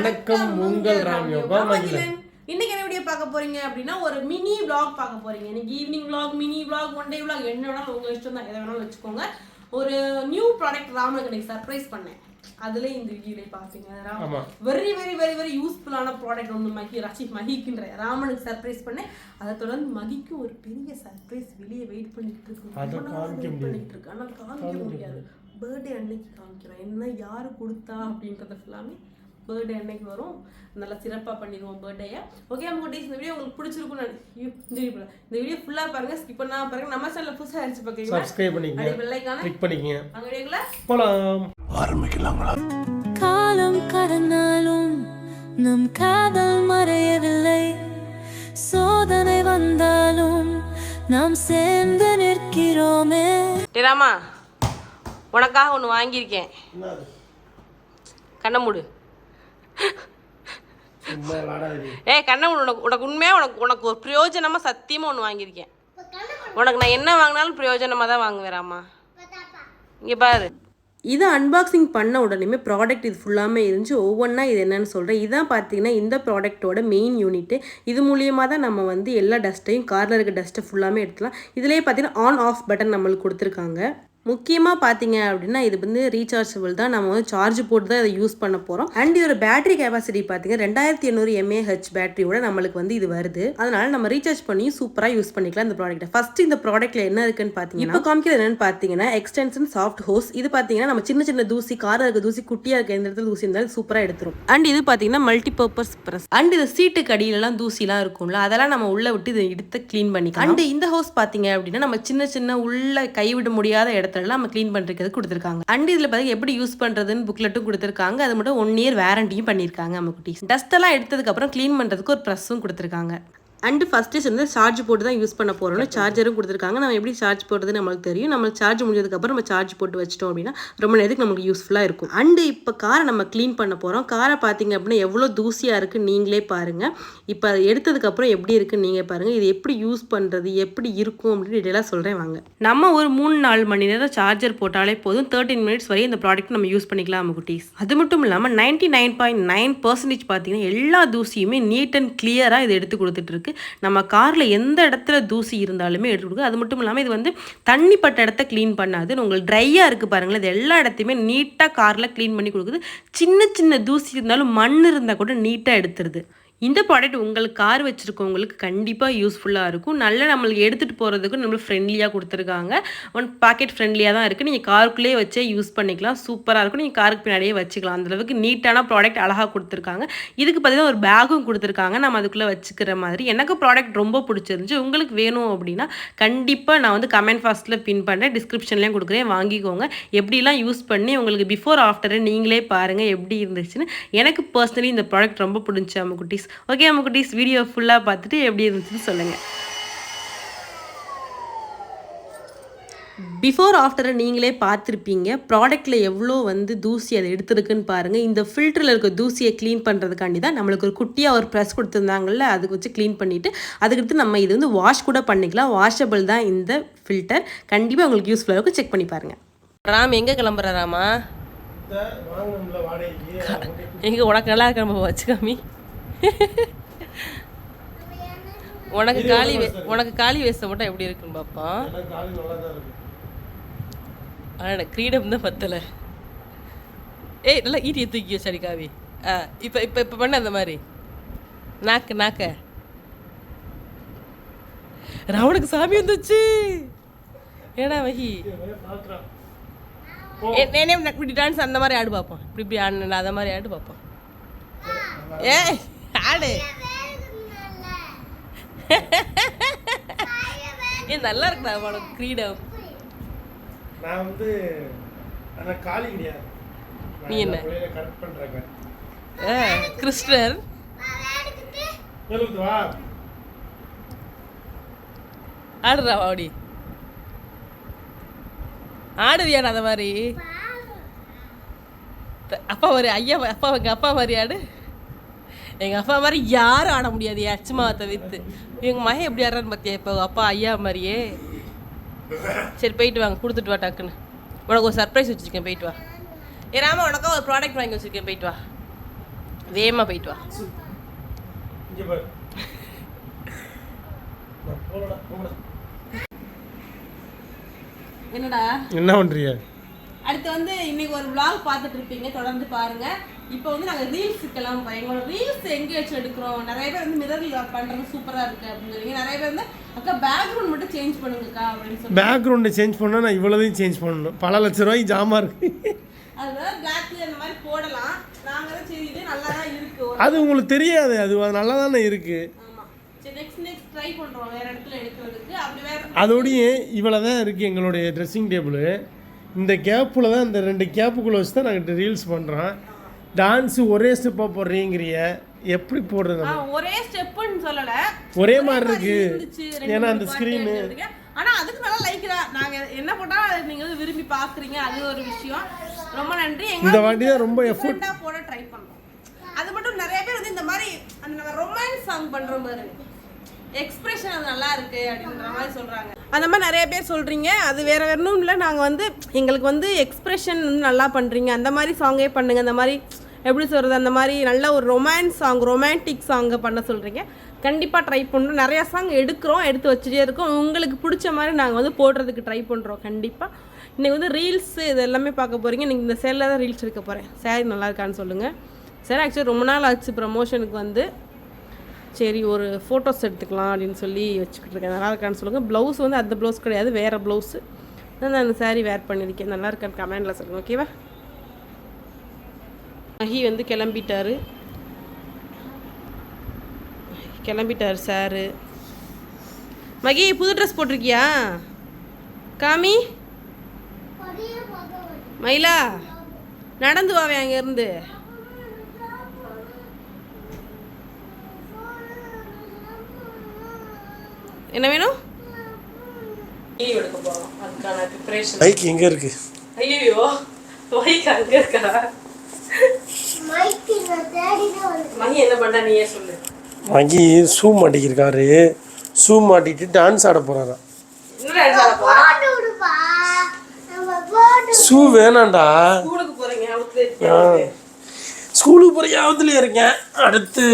வணக்கம் உங்கள் ராம் யோகா. மகிழன். இன்னைக்கு என்ன வீடியோ பார்க்க போறீங்க அப்படின்னா ஒரு மினி vlog பார்க்க போறீங்க. இன்னைக்கு evening vlog mini vlog one day vlog என்ன வேணாலும் உங்க இஷ்டம் தான். எதை வேணாலும் வச்சுக்கோங்க. ஒரு நியூ ப்ராடக்ட் ராமனுக்கு இன்னைக்கு சர்ப்ரைஸ் பண்ணேன். அதுல இந்த வீடியோல பாப்பீங்க. வெரி வெரி வெரி வெரி யூஸ்ஃபுல்லான ப்ராடக்ட் ஒன்று மகி ரசி மகிக்குன்ற. ராமனுக்கு சர்ப்ரைஸ் பண்ணேன். அதை தொடர்ந்து மகிக்கு ஒரு பெரிய சர்ப்ரைஸ் வெளியே வெயிட் பண்ணிட்டு இருக்கு. பண்ணிட்டு இருக்கு. ஆனால் காமிக்க முடியாது. பர்த்டே அன்னைக்கு காமிக்கிறோம் என்ன யாரு கொடுத்தா அப்படின்றத ஃபுல்லாமே பர்த்டே அன்னைக்கு வரும். நல்லா சிறப்பாக பண்ணிடுவோம் பர்த்டேயை ஓகே நம்ம குட்டீஸ் இந்த வீடியோ உங்களுக்கு பிடிச்சிருக்கும் இந்த வீடியோ இந்த வீடியோ ஃபுல்லாக பாருங்க ஸ்கிப் பண்ணாம பாருங்க. நம்ம சேனல் புதுசாக அடிச்சு பார்க்குறீங்க சப்ஸ்கிரைப் பண்ணிக்கங்க. பெல்லைக்கான கிளிக் பண்ணிக்கங்க. அங்கே வீடியோக்குள்ள போலாம். காலம் கடந்தாலும் நம் காதல் மறையவில்லை. சோதனை வந்தாலும் நாம் சேர்ந்து நிற்கிறோமே. ராமா உனக்காக ஒன்று வாங்கியிருக்கேன். கண்ணை மூடு. ஏய் கண்ணை உனக்கு உனக்கு உண்மையாக உனக்கு உனக்கு ஒரு பிரயோஜனமாக சத்தியமாக ஒன்று வாங்கியிருக்கேன். உனக்கு நான் என்ன வாங்கினாலும் பிரயோஜனமாக தான் வாங்குவேன் ராமா. இங்கே பாரு. இதை அன்பாக்சிங் பண்ண உடனேமே ப்ராடக்ட் இது ஃபுல்லாமே இருந்துச்சு. ஒவ்வொன்றா இது என்னன்னு சொல்கிறேன் இதான் பார்த்தீங்கன்னா இந்த ப்ராடக்ட்டோட மெயின் யூனிட்டு இது மூலியமாக தான் நம்ம வந்து எல்லா டஸ்ட்டையும் காரில் இருக்க டஸ்ட்டை ஃபுல்லாமே எடுத்துலாம் இதுலேயே பார்த்தீங்கன்னா ஆன் ஆஃப் பட்டன் நம்மளுக்கு கொடுத்துருக்காங்க. முக்கியமாக பார்த்தீங்க அப்படின்னா இது வந்து ரீசார்ஜபிள் தான். நம்ம வந்து சார்ஜ் போட்டு தான் இதை யூஸ் பண்ண போகிறோம் அண்ட் இதோட பேட்டரி கெப்பாசிட்டி பார்த்தீங்கன்னா ரெண்டாயிரத்தி எண்ணூறு எம்ஏஹெச் பேட்டரியோட நம்மளுக்கு வந்து இது வருது. அதனால நம்ம ரீசார்ஜ் பண்ணி சூப்பராக யூஸ் பண்ணிக்கலாம் இந்த ப்ராடக்ட்டை ஃபர்ஸ்ட் இந்த ப்ராடக்ட்ல என்ன இருக்குன்னு பார்த்தீங்கன்னா இப்போ காமிக்கிறது என்னன்னு பார்த்தீங்கன்னா எக்ஸ்டென்ஷன் சாஃப்ட் ஹோஸ் இது பார்த்தீங்கன்னா நம்ம சின்ன சின்ன தூசி காரில் இருக்க தூசி குட்டியாக இருக்க எந்த இடத்துல தூசி இருந்தாலும் சூப்பராக எடுத்துரும். அண்ட் இது பார்த்தீங்கன்னா மல்டி பர்பஸ் ப்ரெஸ் அண்ட் இது சீட்டுக்கு அடியிலலாம் தூசிலாம் இருக்கும்ல அதெல்லாம் நம்ம உள்ள விட்டு இதை எடுத்து க்ளீன் பண்ணிக்கலாம். அண்ட் இந்த ஹோஸ் பார்த்தீங்க அப்படின்னா நம்ம சின்ன சின்ன உள்ள கைவிட முடியாத இடத்துல நம்ம க்ளீன் பண்ணுறதுக்கு கொடுத்துருக்காங்க. அண்ட் இதில் பார்த்து எப்படி யூஸ் பண்ணுறதுன்னு புக்லெட்டும் கொடுத்துருக்காங்க. அது மட்டும் ஒன் இயர் வேரண்டியும் பண்ணியிருக்காங்க நம்ம குட்டி டஸ்ட் எல்லாம் எடுத்ததுக்கப்புறம் கிளீன் க்ளீன் பண்ணுறதுக்கு ஒரு ப்ரெஸ்ஸும் கொடுத்துருக்காங்க. அண்டு ஃபஸ்ட்டு வந்து சார்ஜ் போட்டு தான் யூஸ் பண்ண போகிறோம்னு சார்ஜரும் கொடுத்துருக்காங்க. நம்ம எப்படி சார்ஜ் போடுறது நம்மளுக்கு தெரியும். நம்ம சார்ஜ் முடிஞ்சதுக்கப்புறம் நம்ம சார்ஜ் போட்டு வச்சிட்டோம் அப்படின்னா ரொம்ப நேரத்துக்கு நமக்கு யூஸ்ஃபுல்லாக இருக்கும். அண்டு இப்போ காரை நம்ம க்ளீன் பண்ண போகிறோம் காரை பார்த்தீங்க அப்படின்னா எவ்வளோ தூசியாக இருக்குது நீங்களே பாருங்கள் இப்போ அதை எடுத்ததுக்கப்புறம் எப்படி இருக்குன்னு நீங்கள் பாருங்கள் இது எப்படி யூஸ் பண்ணுறது எப்படி இருக்கும் அப்படின்னு டீட்டெயிலாக சொல்கிறேன் வாங்க. நம்ம ஒரு மூணு நாலு மணி நேரம் சார்ஜர் போட்டாலே போதும். தேர்ட்டின் மினிட்ஸ் வரையும் இந்த ப்ராடக்ட் நம்ம யூஸ் பண்ணிக்கலாம் நம்ம குட்டீஸ். அது மட்டும் இல்லாமல் ninety nine point nine percentage பார்த்தீங்கன்னா எல்லா தூசியுமே நீட் அண்ட் கிளியராக இது எடுத்து கொடுத்துட்டு இருக்கு. நம்ம காரில் எந்த இடத்துல தூசி இருந்தாலுமே எடுத்து கொடுக்குது அது மட்டும் இல்லாமல் இது வந்து தண்ணி பட்ட இடத்த க்ளீன் பண்ணாது. உங்களுக்கு ட்ரையாக இருக்குது பாருங்களேன். இது எல்லா இடத்தையுமே நீட்டாக காரில் க்ளீன் பண்ணி கொடுக்குது. சின்ன சின்ன தூசி இருந்தாலும் மண் இருந்தால் கூட நீட்டாக எடுத்துருது. இந்த ப்ராடக்ட் உங்களுக்கு கார் வச்சுருக்கவங்களுக்கு கண்டிப்பாக யூஸ்ஃபுல்லாக இருக்கும். நல்ல நம்மளுக்கு எடுத்துகிட்டு போகிறதுக்கு நம்மளுக்கு ஃப்ரெண்ட்லியாக கொடுத்துருக்காங்க. ஒன் பாக்கெட் ஃப்ரெண்ட்லியாக தான் இருக்குது நீங்கள் காருக்குள்ளேயே வச்சே யூஸ் பண்ணிக்கலாம். சூப்பராக இருக்கும். நீங்கள் காருக்கு பின்னாடியே வச்சுக்கலாம். அந்த அளவுக்கு நீட்டான ப்ராடக்ட் அழகாக கொடுத்துருக்காங்க. இதுக்கு பார்த்தீங்கன்னா ஒரு பேகும் கொடுத்துருக்காங்க. நம்ம அதுக்குள்ளே வச்சுக்கிற மாதிரி. எனக்கு ப்ராடக்ட் ரொம்ப பிடிச்சிருந்துச்சு. உங்களுக்கு வேணும் அப்படின்னா கண்டிப்பாக நான் வந்து கமெண்ட் ஃபாஸ்ட்டில் பின் பண்ணுறேன் டிஸ்கிரிப்ஷன்லேயும் கொடுக்குறேன். வாங்கிக்கோங்க. எப்படிலாம் யூஸ் பண்ணி உங்களுக்கு பிஃபோர் ஆஃப்டர் நீங்களே பாருங்கள் எப்படி இருந்துச்சுன்னு. எனக்கு பர்சனலி இந்த ப்ராடக்ட் ரொம்ப பிடிச்சி அம்மா குட்டீஸ் ஓகே அம்மு குட்டீஸ் வீடியோ ஃபுல்லாக பார்த்துட்டு எப்படி இருந்துச்சுன்னு சொல்லுங்கள் பிஃபோர் ஆஃப்டர் நீங்களே பார்த்துருப்பீங்க. ப்ராடக்ட்டில் எவ்வளோ வந்து தூசி அதை எடுத்துருக்குன்னு பாருங்கள் இந்த ஃபில்டரில் இருக்க தூசியை க்ளீன் பண்ணுறதுக்காண்டி தான் நம்மளுக்கு ஒரு குட்டியாக ஒரு ப்ரெஸ் கொடுத்துருந்தாங்கல்ல அதுக்கு வச்சு க்ளீன் பண்ணிவிட்டு அதுக்கடுத்து நம்ம இது வந்து வாஷ் கூட பண்ணிக்கலாம். வாஷபிள் தான் இந்த ஃபில்டர் கண்டிப்பாக உங்களுக்கு யூஸ்ஃபுல்லாக இருக்கும். செக் பண்ணி பாருங்கள் ராம் எங்கே கிளம்புற ராமா? எங்கே உனக்கு நல்லா இருக்க நம்ம வச்சுக்காமி உனக்கு காலி வே- உனக்கு காலி வேஸ்ட்டை மட்டும் எப்படி இருக்குன்னு இருக்கு. ஆனால் கிரீடம் தான் பத்தலை. ஏய் நல்லா ஈட்டியை தூக்கி சரி காவி. ஆ இப்போ இப்போ இப்போ பண்ண அந்த மாதிரி. நாக்கு நாக்க. ராவனுக்கு சாமி வந்துச்சு. ஏடா வகி? நேனே இப்படி டான்ஸ் அந்த மாதிரி ஆடு பார்ப்போம் இப்படி இப்படி ஆடு அந்த மாதிரி ஆடு பார்ப்போம் ஏய். ஆடு ஏ நல்லா இருக்குடா உனக்கு கிரீடம் நான் வந்து ஆனால் காலி கிடையாது நீ என்ன? கரெக்ட் ஆ கிறிஸ்டர் வா ஆடுறா அப்படி ஆடுவியாடா அந்த மாதிரி அப்பா மாதிரி ஐயா அப்பா எங்கள் அப்பா மாதிரி ஆடு எங்கள் அப்பா மாதிரி யாரும் ஆட முடியாது என் அச்சுமாவை தவிர்த்து. எங்கள் மகன் எப்படி ஆடுறான்னு பார்த்தியா இப்போ? அப்பா ஐயா மாதிரியே. சரி போயிட்டு வாங்க கொடுத்துட்டு வா டக்குன்னு. உனக்கு ஒரு சர்ப்ரைஸ் வச்சுருக்கேன் போயிட்டு வா. ஏ ராமா உனக்கா ஒரு ப்ராடக்ட் வாங்கி வச்சுருக்கேன் போயிட்டு வா. வேகமாக போயிட்டு வா. என்னடா? என்ன பண்ணுறிய அடுத்து வந்து இன்னைக்கு ஒரு vlog பார்த்துட்டு இருப்பீங்க தொடர்ந்து பாருங்க. இப்போ வந்து நாங்கள் ரீல்ஸுக்கெல்லாம் எங்களோட ரீல்ஸ் எங்கே வச்சு எடுக்கிறோம்? நிறைய பேர் வந்து மிரரில் பண்ணுறது சூப்பராக இருக்கு அப்படின்னு நிறைய பேர் வந்து அக்கா பேக்ரவுண்ட் மட்டும் சேஞ்ச் பண்ணுங்கக்கா அப்படின்னு சொல்லி பேக்ரவுண்டை சேஞ்ச் பண்ணால் நான் இவ்வளோதையும் சேஞ்ச் பண்ணணும். பல லட்ச ரூபாய்க்கு ஜாமா இருக்கு. அதனால பிளாக் அந்த மாதிரி போடலாம். நாங்கள் சரி இது நல்லா தான் இருக்கு அது உங்களுக்கு தெரியாது. அது நல்லா தானே இருக்குது அதோடய இவ்வளோ தான் இருக்குது எங்களுடைய ட்ரெஸ்ஸிங் டேபிள் இந்த கேப்பில் தான் இந்த ரெண்டு கேப்புக்குள்ளே வச்சு தான் நாங்கள் ரீல்ஸ் பண்ணுறோம் டான்ஸு ஒரே ஸ்டெப்பாக போடுறீங்கிறிய? எப்படி போடுறது ஒரே ஸ்டெப்புன்னு சொல்லல. ஒரே மாதிரி இருக்கு. ஏன்னா அந்த ஸ்க்ரீனு. ஆனா அதுக்கு நல்லா லைக் தான். நாங்க என்ன போட்டா நீங்க விரும்பி பாக்குறீங்க அது ஒரு விஷயம். ரொம்ப நன்றி. இந்த வாட்டி தான் ரொம்ப. எஃபோர்ட்டா போட ட்ரை பண்றோம் அது மட்டும் நிறைய பேர் வந்து இந்த மாதிரி அந்த நம்ம ரொமான்ஸ் சாங் பண்றோம் பாரு எக்ஸ்பிரஷன் அது நல்லா இருக்கு அப்படின்ற மாதிரி சொல்றாங்க. அந்த மாதிரி நிறைய பேர் சொல்கிறீங்க அது வேற வேணும் இல்லை. நாங்கள் வந்து எங்களுக்கு வந்து எக்ஸ்பிரஷன் வந்து நல்லா பண்ணுறீங்க அந்த மாதிரி சாங்கே பண்ணுங்கள் அந்த மாதிரி எப்படி சொல்கிறது அந்த மாதிரி நல்ல ஒரு ரொமான்ஸ் சாங் ரொமான்டிக் சாங்கை பண்ண சொல்கிறீங்க கண்டிப்பாக ட்ரை பண்ணுறோம் நிறையா சாங் எடுக்கிறோம். எடுத்து வச்சுட்டே இருக்கோம். உங்களுக்கு பிடிச்ச மாதிரி நாங்கள் வந்து போடுறதுக்கு ட்ரை பண்ணுறோம் கண்டிப்பாக இன்றைக்கி வந்து ரீல்ஸு இது எல்லாமே பார்க்க போகிறீங்க நீங்கள் இந்த சேலில் தான் ரீல்ஸ் எடுக்க போகிறேன் சாரி நல்லா இருக்கான்னு சொல்லுங்கள் சரி ஆக்சுவலி ரொம்ப நாள் ஆச்சு ப்ரமோஷனுக்கு வந்து. சரி ஒரு ஃபோட்டோஸ் எடுத்துக்கலாம் அப்படின்னு சொல்லி வச்சுக்கிட்டு இருக்கேன். நல்லா இருக்கான்னு சொல்லுங்கள் ப்ளவுஸ் வந்து அந்த ப்ளவுஸ் கிடையாது வேறு ப்ளவுஸு நான் அந்த சாரீ வேர் பண்ணியிருக்கேன் நல்லா இருக்கான்னு கமெண்டில் சொல்லுங்கள் ஓகேவா மஹி வந்து கிளம்பிட்டாரு. கிளம்பிட்டார் சாரு மகி புது ட்ரெஸ் போட்டிருக்கியா? காமி? மயிலா நடந்து வாவே அங்கேருந்து. என்ன வேணும்? பைக் எங்கே இருக்குது ஐயோ மைக் அங்கே இருக்கா? மகி என்ன பண்ணா நீயே சொல்லு. வாங்கி ஷூ மாட்டிக்கிருக்காரு. ஷூ மாட்டிட்டு டான்ஸ் ஆட போகிறாராம் இன்னும் டான்ஸ் ஆட போறா? ஷூ வேணாம்டா. ஸ்கூலுக்கு போறீங்க. ஸ்கூலுக்கு யாவத்துலேயே இருக்கேன். அடுத்து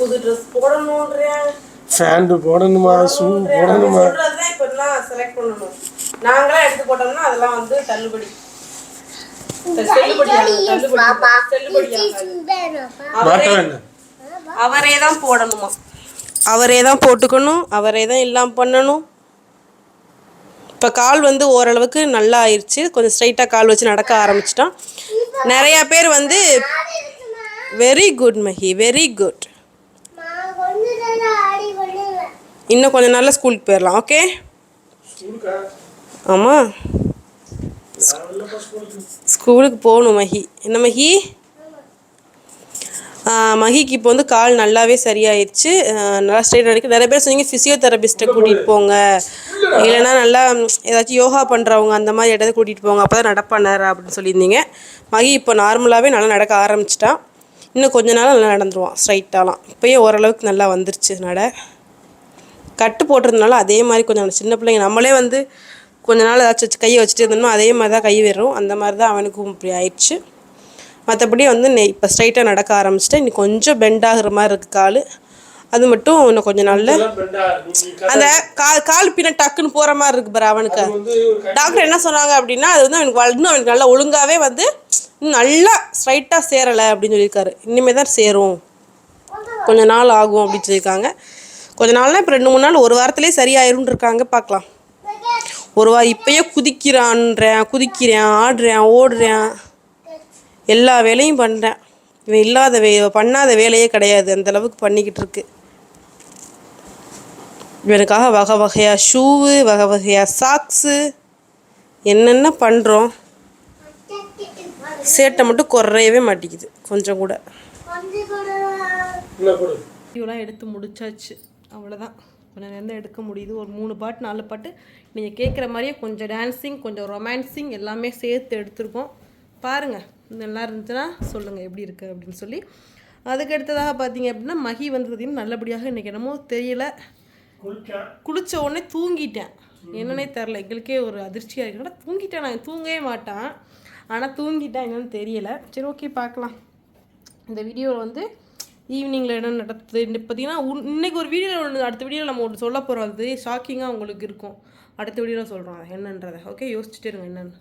புது ட்ரெஸ் போடணுன்றேன் ஃபேண்டு போடணுமா ஷூ போடணுமா? சொல்றதுதான் இப்ப எல்லாம் செலக்ட் பண்ணணும். நாங்களே எடுத்து போட்டோம்னா அதெல்லாம் வந்து தள்ளுபடி. அவரே தான் போடணுமா. அவரே தான் போட்டுக்கணும் அவரே தான் எல்லாம் பண்ணணும். இப்போ கால் வந்து ஓரளவுக்கு நல்லா ஆயிடுச்சு கொஞ்சம் ஸ்ட்ரைட்டாக கால் வச்சு நடக்க ஆரம்பிச்சிட்டான் நிறையா பேர் வந்து very good Mahi very good இன்னும் கொஞ்ச நாளில் ஸ்கூலுக்கு போயிடலாம் ஓகே? ஆமாம் ஸ்கூலுக்கு போகணும் மஹி என்ன மஹி மஹிக்கு இப்போ வந்து கால் நல்லாவே சரியாயிருச்சு. ஆ, நல்லா ஸ்ட்ரைட் அடிக்க நிறைய பேர் சொன்னீங்க ஃபிசியோதெரபிஸ்ட்டை கூட்டிகிட்டு போங்க. இல்லைன்னா நல்லா ஏதாச்சும் யோகா பண்ணுறவங்க அந்த மாதிரி இடத்த கூட்டிகிட்டு போங்க. அப்போ தான் நடப்பானார் அப்படின்னு சொல்லியிருந்தீங்க. மகி இப்போ நார்மலாகவே நல்லா நடக்க ஆரம்பிச்சிட்டான் இன்னும் கொஞ்ச நாள் நல்லா நடந்துருவான் ஸ்ட்ரைட்டாலாம் இப்போயே ஓரளவுக்கு நல்லா வந்துருச்சு நட. கட்டு போட்டிருந்தனால அதே மாதிரி கொஞ்சம் சின்ன பிள்ளைங்க நம்மளே வந்து கொஞ்ச நாள் ஏதாச்சும் வச்சு கையை வச்சுட்டு இருந்தோம்னா அதே மாதிரி தான் கை வரும் அந்த மாதிரி தான் அவனுக்கும் இப்படி ஆயிடுச்சு. மற்றபடி வந்து இப்போ ஸ்ட்ரைட்டாக நடக்க ஆரம்பிச்சிட்டேன். இன்னும் கொஞ்சம் பெண்ட் ஆகுற மாதிரி இருக்குது கால். அது மட்டும் இன்னும் கொஞ்ச நாளில். அந்த கால் கால் பின்ன டக்குன்னு போகிற மாதிரி இருக்கு பாரு அவனுக்கு. டாக்டர் என்ன சொன்னாங்க அப்படின்னா அது வந்து அவனுக்கு இன்னும் அவனுக்கு நல்லா ஒழுங்காகவே வந்து நல்லா ஸ்ட்ரைட்டாக சேரலை அப்படின்னு சொல்லியிருக்காரு. இனிமேல் தான் சேரும். கொஞ்ச நாள் ஆகும் அப்படின்னு சொல்லியிருக்காங்க. கொஞ்ச நாள்னா இப்போ ரெண்டு மூணு நாள் ஒரு வாரத்திலே சரியாயிரும்னு இருக்காங்க பார்க்கலாம். ஒரு வாரம் இப்பயே குதிக்கிறான்றேன் குதிக்கிறேன் ஆடுறேன் ஓடுறேன். எல்லா வேலையும் பண்ணுறேன் இவன் இல்லாத வே பண்ணாத வேலையே கிடையாது அந்த அளவுக்கு பண்ணிக்கிட்டு இருக்கு இவனுக்காக வகை வகையாக ஷூவு வகை வகையாக சாக்ஸு என்னென்ன பண்ணுறோம் சேட்டை மட்டும் குறையவே மாட்டேங்குது கொஞ்சம் கூட. வீடியோலாம் எடுத்து முடிச்சாச்சு. அவ்வளோதான் கொஞ்சம் நேரம் தான் எடுக்க முடியுது? ஒரு மூணு பாட்டு நாலு பாட்டு நீங்கள் கேட்குற மாதிரியே கொஞ்சம் டான்ஸிங் கொஞ்சம் ரொமான்சிங் எல்லாமே சேர்த்து எடுத்திருக்கோம். பாருங்கள் நல்லா இருந்துச்சுன்னா சொல்லுங்கள் எப்படி இருக்குது அப்படின்னு சொல்லி. அதுக்கு அடுத்ததாக பார்த்தீங்க அப்படின்னா மகி வந்து பார்த்திங்கன்னா நல்லபடியாக இன்றைக்கி என்னமோ தெரியல. குளித்த உடனே தூங்கிட்டேன். என்னன்னே தெரில எங்களுக்கே ஒரு அதிர்ச்சியாக இருக்கு. தூங்கிட்டேன் நான்? தூங்கவே மாட்டான். ஆனால் தூங்கிட்டேன் என்னன்னு தெரியல. சரி ஓகே பார்க்கலாம். இந்த வீடியோவில் வந்து ஈவினிங்கில் என்ன நடக்குது பார்த்தீங்கன்னா இன்னைக்கு ஒரு வீடியோவில் ஒன்று அடுத்த வீடியோவில் நம்ம ஒன்று சொல்ல போகிறோம் அது ஷாக்கிங்காக உங்களுக்கு இருக்கும். அடுத்த வீடியோவில் சொல்கிறோம் என்னன்றதை. ஓகே யோசிச்சுட்டு இருங்க என்னன்னு.